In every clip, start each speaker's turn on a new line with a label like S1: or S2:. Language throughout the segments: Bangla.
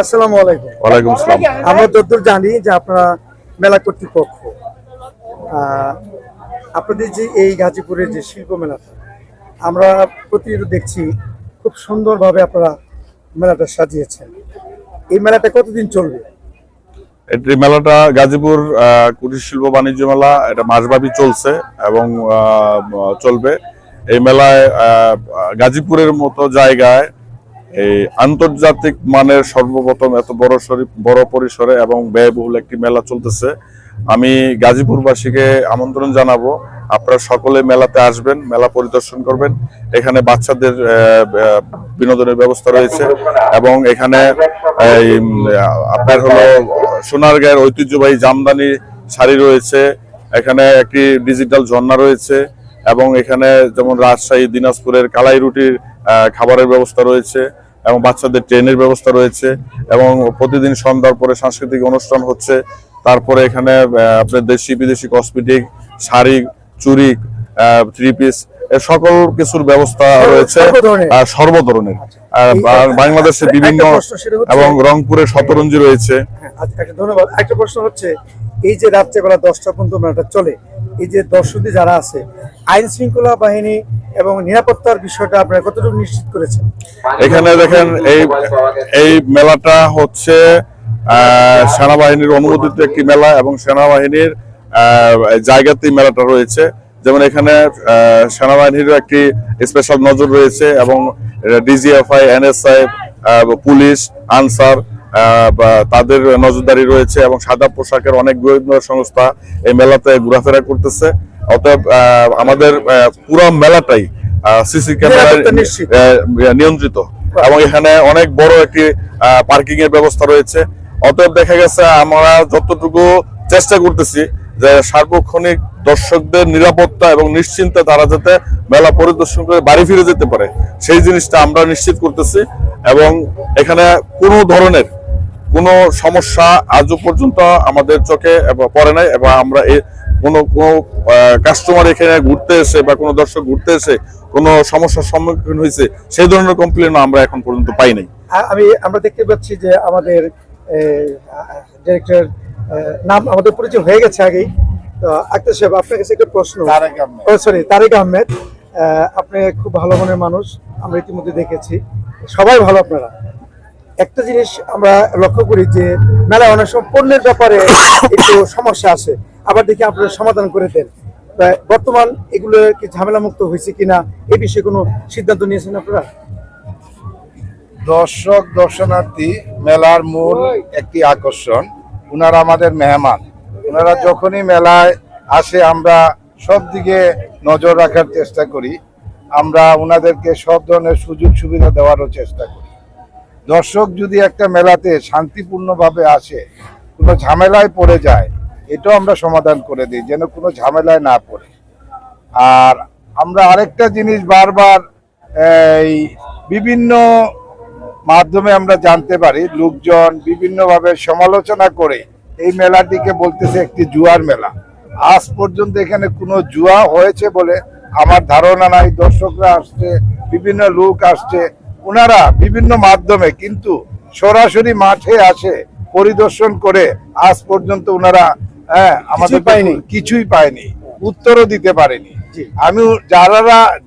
S1: আসসালামু আলাইকুম।
S2: ওয়ালাইকুম আসসালাম।
S1: আমরা যতদূর জানি যে আপনারা মেলা কর্তৃপক্ষ আপনাদের যে এই গাজীপুরের যে শিল্প মেলাটা আমরা প্রতিনিয়ত দেখছি খুব সুন্দরভাবে আপনারা মেলাটা সাজিয়েছেন। এই মেলাটা কতদিন চলবে?
S2: এটি মেলাটা গাজীপুর কুটির শিল্প বাণিজ্য মেলা এটা মাসব্যাপী চলছে এবং চলবে। এই মেলায় গাজীপুরের মতো জায়গায় এই আন্তর্জাতিক মানের সর্বপ্রথম এত বড় বড় পরিসরে এবং ব্যয়বহুল একটি মেলা চলতেছে। আমি গাজীপুরবাসীকে আমন্ত্রণ জানাব, আপনারা সকলে মেলাতে আসবেন, মেলা পরিদর্শন করবেন। এখানে বাচ্চাদের বিনোদনের ব্যবস্থা রয়েছে এবং এখানে আপনার হলো সোনারগাঁয়ের ঐতিহ্যবাহী জামদানি শাড়ি রয়েছে, এখানে একটি ডিজিটাল ঝর্ণা রয়েছে এবং এখানে যেমন রাজশাহী দিনাজপুরের কালাই রুটির খাবারের ব্যবস্থা রয়েছে এবং বাচ্চাদের ট্রেনের ব্যবস্থা রয়েছে এবং প্রতিদিন সন্ধ্যার পরে সাংস্কৃতিক অনুষ্ঠান হচ্ছে। তারপরে এখানে আপনার দেশি বিদেশি কসমেটিক শাড়ি চুরি থ্রি পিস সকল কিছুর ব্যবস্থা রয়েছে।
S1: সর্ব ধরনের?
S2: আহ, সর্ব ধরনের। আর
S1: এই-
S2: বাংলাদেশের বিভিন্ন এবং রংপুরে শতরঞ্জি রয়েছে।
S1: হ্যাঁ, আচ্ছা, ধন্যবাদ। একটা প্রশ্ন হচ্ছে এই যে রাত্রেবেলা দশটা পর্যন্ত মেলাটা চলে এই যে দর্শকদের যারা আছে আইন শৃঙ্খলা বাহিনী এবং নিরাপত্তার বিষয়টা আপনারা কতটুকু নিশ্চিত করেছেন?
S2: এখানে দেখেন এই এই মেলাটা হচ্ছে সেনাবাহিনীর অনুমোদিত একটি মেলা এবং সেনাবাহিনীর জায়গাতেই মেলাটা রয়েছে। যেমন এখানে আহ, সেনাবাহিনীর একটি স্পেশাল নজর রয়েছে এবং ডিজিএফআই এনএসআই পুলিশ আনসার তাদের নজরদারি রয়েছে এবং সাদা পোশাকের অনেক গোয়েন্দা সংস্থা এই মেলাতে ঘোরাফেরা করতেছে। অতএব আমাদের পুরো মেলাটাই সিসি ক্যামেরা নিয়ন্ত্রিত। এবং এখানে অনেক বড় একটি পার্কিং এর ব্যবস্থা রয়েছে। অতএব দেখা গেছে আমরা যতটুকু চেষ্টা করতেছি যে সার্বক্ষণিক দর্শকদের নিরাপত্তা এবং নিশ্চিন্তে তারা যাতে মেলা পরিদর্শন করে বাড়ি ফিরে যেতে পারে সেই জিনিসটা আমরা নিশ্চিত করতেছি। এবং এখানে কোনো ধরনের কোনো সমস্যা আজও পর্যন্ত আমাদের চোখে পড়ে নাই এবং আমরা এ কোনো কোনো কাস্টমার এখানে ঘুরতে এসে বা কোনো দর্শক ঘুরতে এসে কোনো সমস্যার সম্মুখীন হয়েছে সেই ধরনের কমপ্লেন আমরা এখন পর্যন্ত পাই নাই।
S1: আমি আমরা দেখতে পাচ্ছি যে আমাদের ডিরেক্টর নাম আমাদের পরিচয় হয়ে গেছে আগেই। তো আক্তার সাহেব আপনার কাছে একটা প্রশ্ন। ও সরি তারেক আহমেদ। আপনি খুব ভালো মনের মানুষ আমরা ইতিমধ্যে দেখেছি। সবাই ভালো আপনারা। একটা জিনিস আমরা লক্ষ্য করি যে মেলায় অনেক সময় পণ্যের ব্যাপারে একটু সমস্যা আছে। আবার দেখি আপনারা সমাধান করে দেন। বর্তমান এগুলো কি ঝামেলা মুক্ত হয়েছে কিনা এ বিষয়ে কোনো সিদ্ধান্ত নিয়েছেন আপনারা?
S3: দর্শক দর্শনার্থী মেলার মূল একটি আকর্ষণ ওনারা আমাদের মেহমান। ওনারা যখনই মেলায় আসে আমরা সব দিকে নজর রাখার চেষ্টা করি। আমরা ওনাদেরকে সব ধরনের সুযোগ সুবিধা দেওয়ারও চেষ্টা করি। দর্শক যদি একটা মেলাতে শান্তিপূর্ণভাবে আসে, কোনো ঝামেলায় পড়ে যায়, এটাও আমরা সমাধান করে দিই, যেন কোনো ঝামেলায় না পড়ে। আর আমরা আরেকটা জিনিস বারবার, এই বিভিন্ন মাধ্যমে আমরা জানতে পারি, লোকজন বিভিন্নভাবে সমালোচনা করে এই মেলাটিকে বলতেছে একটি জুয়ার মেলা। আজ পর্যন্ত এখানে কোনো জুয়া হয়েছে বলে আমার ধারণা নাই, দর্শকরা আসছে, বিভিন্ন লোক আসছে ওনারা বিভিন্ন মাধ্যমে কিন্তু সরাসরি মাঠে আসে পরিদর্শন করে আজ পর্যন্ত ওনারা হ্যাঁ আমাদের
S1: পায়নি।
S3: কিছুই পায়নি। উত্তরও দিতে পারেনি। আমি যারা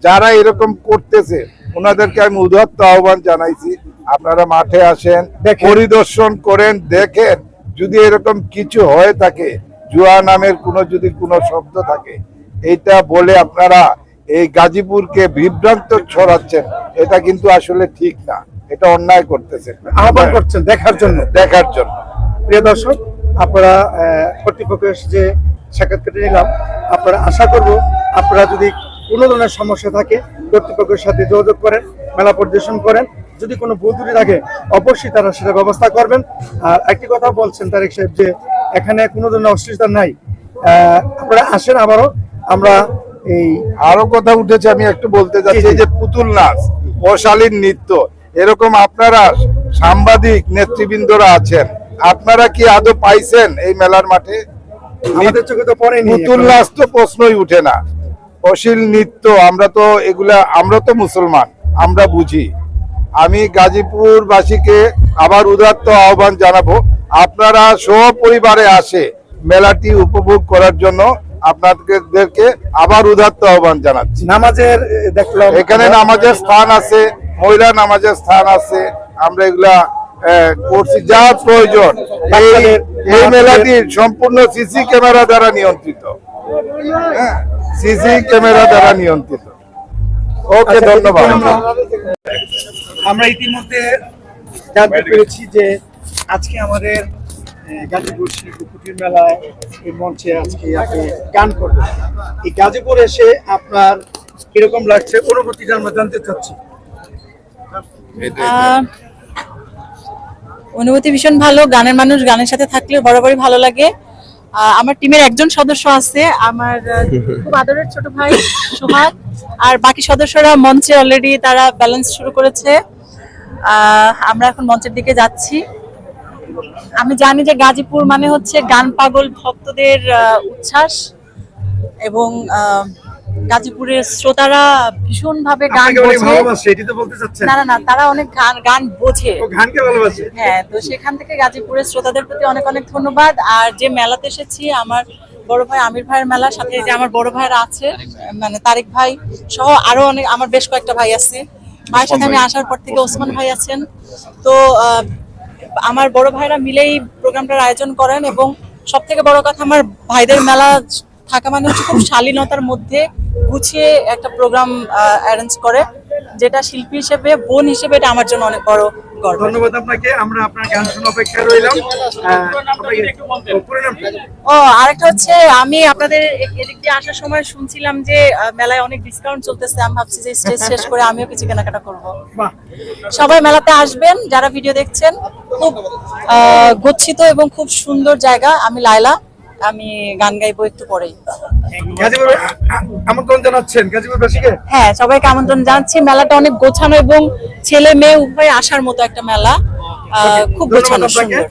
S3: যারা এরকম করতেছে ওনাদেরকে আমি উদাত্ত আহ্বান জানাইছি আপনারা মাঠে আসেন পরিদর্শন করেন দেখেন যদি এরকম কিছু হয়ে থাকে জুয়া নামের কোনো যদি কোনো শব্দ থাকে এটা বলে আপনারা এই গাজীপুরকে বিভ্রান্ত ছড়াচ্ছেন এটা কিন্তু আসলে ঠিক না। এটা অন্যায় করতেছে
S1: আহ্বান করছেন দেখার জন্য।
S3: দেখার জন্য।
S1: প্রিয় দর্শক আপনারা কর্তৃপক্ষের যে সাক্ষাৎ কেটে নিলাম আপনারা আশা করব আপনারা যদি কোনো ধরনের সমস্যা থাকে কর্তৃপক্ষের সাথে যোগাযোগ করেন মেলা পরিদর্শন করেন। যদি কোনো ভুল ত্রুটি থাকে অবশ্যই তারা সেটা ব্যবস্থা করবেন। আর একটি কথা বলছেন তারেক সাহেব যে এখানে কোনো ধরনের অশ্লীলতা নাই। আহ, আপনারা আসেন আবারও। আমরা এই
S3: আরও কথা উঠেছে আমি একটু বলতে এই যে পুতুল নাচ অশালীন নৃত্য এরকম আপনারা সাংবাদিক নেতৃবৃন্দরা আছেন আপনারা কি আদৌ পাইছেন এই মেলার মাঠে? পুতুল নাচ তো প্রশ্নই উঠে না। অশ্লীল নৃত্য আমরা তো এগুলা আমরা তো মুসলমান আমরা বুঝি। আমি গাজীপুরবাসীকে আবার উদাত্ত আহ্বান জানাব আপনারা সপরিবারে আসে মেলাটি উপভোগ করার জন্য। আপনাদেরকে আবার উদাত্ত আহ্বান জানাচ্ছি।
S1: নামাজের দেখলাম।
S3: এখানে নামাজের স্থান আছে মহিলা নামাজের স্থান আছে আমরা এগুলা করছি যা প্রয়োজন। এই মেলাটি সম্পূর্ণ সিসি ক্যামেরা দ্বারা নিয়ন্ত্রিত। সিসি ক্যামেরা দ্বারা নিয়ন্ত্রিত। ওকে
S1: আচ্ছা,
S3: ধন্যবাদ।
S1: আমরা ইতিমধ্যে জানতে পেরেছি যে আজকে আমাদের গাজীপুর শিল্প কুটির মেলায় এই মঞ্চে আজকে আপনি গান করবেন। এই গাজীপুর এসে আপনার কীরকম লাগছে? অনুভূতিটা আমরা জানতে চাচ্ছি।
S4: অনুভূতি ভীষণ ভালো। গানের মানুষ গানের সাথে থাকলে বরাবরই ভালো লাগে। আমার টিমের একজন সদস্য আছে, আমার খুব আদরের ছোট ভাই সোহাগ, আর বাকি সদস্যরা মঞ্চে অলরেডি তারা ব্যালেন্স শুরু করেছে। আমরা এখন মঞ্চের দিকে যাচ্ছি। আমি জানি যে গাজীপুর মানে হচ্ছে গান পাগল ভক্তদের উচ্ছ্বাস এবং গাজীপুরের শ্রোতারা ভীষণ ভাবে গান বোঝে। না না না তারা অনেক গান গান বোঝে। হ্যাঁ তো সেখান থেকে গাজীপুরের শ্রোতাদের প্রতি অনেক অনেক ধন্যবাদ। আর যে মেলাতে এসেছি আমার বড় ভাই আমির ভাইয়ের মেলা সাথে যে আমার বড় ভাইরা আছে মানে তারেক ভাই সহ আরও অনেক আমার বেশ কয়েকটা ভাই আছে। ভাইয়ের সাথে আমি আসার পর থেকে ওসমান ভাই আছেন। তো আহ, আমার বড় ভাইরা মিলেই প্রোগ্রামটার আয়োজন করেন এবং সব থেকে বড় কথা, আমার ভাইদের মেলা থাকা মানে হচ্ছে খুব শালীনতার মধ্যে গুছিয়ে একটা প্রোগ্রাম অ্যারেঞ্জ করে, যেটা শিল্পী হিসেবে, বোন হিসেবে এটা আমার জন্য অনেক বড়
S1: ধন্যবাদ আপনাকে আমরা আপনার গান শোনা অপেক্ষায় রইলাম। ও,
S4: আরেকটা হচ্ছে আমি আপনাদের এদিক দিয়ে আসার সময় শুনছিলাম যে মেলায় অনেক ডিসকাউন্ট চলতেছে। আমি ভাবছি যে স্টেজ শেষ করে আমিও কিছু কেনাকাটা করব। সবাই মেলাতে আসবেন যারা ভিডিও দেখছেন। খুব আহ, গচ্ছিত এবং খুব সুন্দর জায়গা। আমি লায়লা আমি গান গাইবো একটু পরেই।
S1: গাজীপুর আ- আ- আমন্ত্রণ জানাচ্ছেন গাজীপুরবাসীকে
S4: হ্যাঁ সবাইকে আমন্ত্রণ জানাচ্ছি। মেলাটা অনেক গোছানো এবং ছেলে মেয়ে উভয় আসার মতো একটা মেলা। আহ, খুব গোছানো সুন্দর।